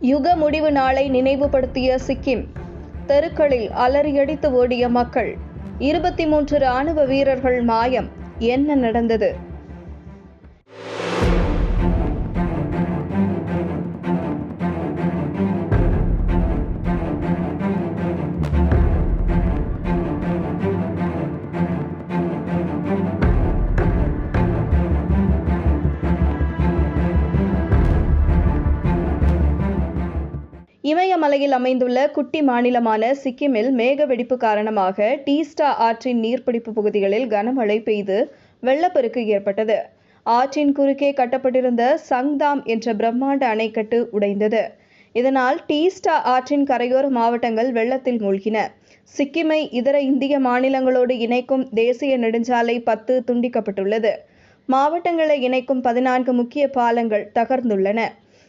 யுக முடிவு நாளை நினைவுபடுத்திய சிக்கிம். தெருக்களில் அலறியடித்து ஓடிய மக்கள். இருபத்தி மூன்று ராணுவ வீரர்கள் மாயம். என்ன நடந்தது? இமயமலையில் அமைந்துள்ள குட்டி மாநிலமான சிக்கிமில் மேக வெடிப்பு காரணமாக டீஸ்டா ஆற்றின் நீர்பிடிப்பு பகுதிகளில் கனமழை பெய்து வெள்ளப்பெருக்கு ஏற்பட்டது. ஆற்றின் குறுக்கே கட்டப்பட்டிருந்த சங்தாம் என்ற பிரம்மாண்ட அணைக்கட்டு உடைந்தது. இதனால் டீஸ்டா ஆற்றின் கரையோர மாவட்டங்கள் வெள்ளத்தில் மூழ்கின. சிக்கிமை இதர இந்திய மாநிலங்களோடு இணைக்கும் தேசிய நெடுஞ்சாலை பத்து துண்டிக்கப்பட்டுள்ளது. மாவட்டங்களை இணைக்கும் பதினான்கு முக்கிய பாலங்கள் தகர்ந்துள்ளன.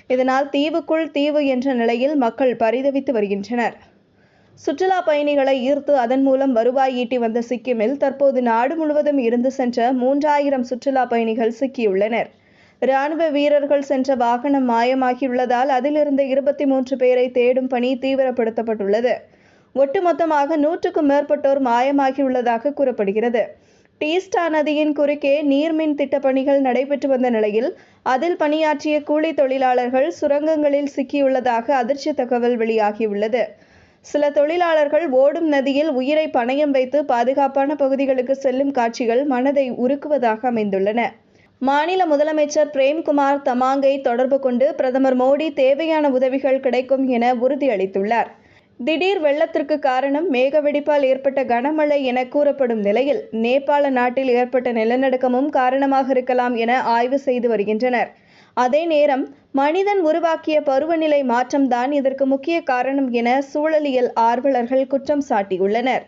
இதனால் தீவுக்குள் தீவு என்ற நிலையில் மக்கள் பரிதவித்து வருகின்றனர். சுற்றுலா பயணிகளை ஈர்த்து அதன் மூலம் வருவாய் ஈட்டி வந்த சிக்கிமில் தற்போது நாடு முழுவதும் இருந்து சென்ற மூன்றாயிரம் சுற்றுலா பயணிகள் சிக்கியுள்ளனர். ராணுவ வீரர்கள் சென்ற வாகனம் மாயமாகியுள்ளதால் அதிலிருந்த இருபத்தி மூன்று பேரை தேடும் பணி தீவிரப்படுத்தப்பட்டுள்ளது. ஒட்டுமொத்தமாக நூற்றுக்கும் மேற்பட்டோர் மாயமாகியுள்ளதாக கூறப்படுகிறது. டீஸ்டா நதியின் குறுக்கே நீர்மின் திட்டப்பணிகள் நடைபெற்று வந்த நிலையில் அதில் பணியாற்றிய கூலி தொழிலாளர்கள் சுரங்கங்களில் சிக்கியுள்ளதாக அதிர்ச்சி தகவல் வெளியாகியுள்ளது. சில தொழிலாளர்கள் ஓடும் நதியில் உயிரை பணயம் வைத்து பாதுகாப்பான பகுதிகளுக்கு செல்லும் காட்சிகள் மனதை உருக்குவதாக அமைந்துள்ளன. மாநில முதலமைச்சர் பிரேம்குமார் தமாங்கை தொடர்பு கொண்டு பிரதமர் மோடி தேவையான உதவிகள் கிடைக்கும் என உறுதியளித்துள்ளார். திடீர் வெள்ளத்திற்கு காரணம் மேகவெடிப்பால் ஏற்பட்ட கனமழை என கூறப்படும் நிலையில் நேபாள நாட்டில் ஏற்பட்ட நிலநடுக்கமும் காரணமாக இருக்கலாம் என ஆய்வு செய்து வருகின்றனர். அதே நேரம் மனிதன் உருவாக்கிய பருவநிலை மாற்றம்தான் இதற்கு முக்கிய காரணம் என சூழலியல் ஆர்வலர்கள் குற்றம் சாட்டியுள்ளனர்.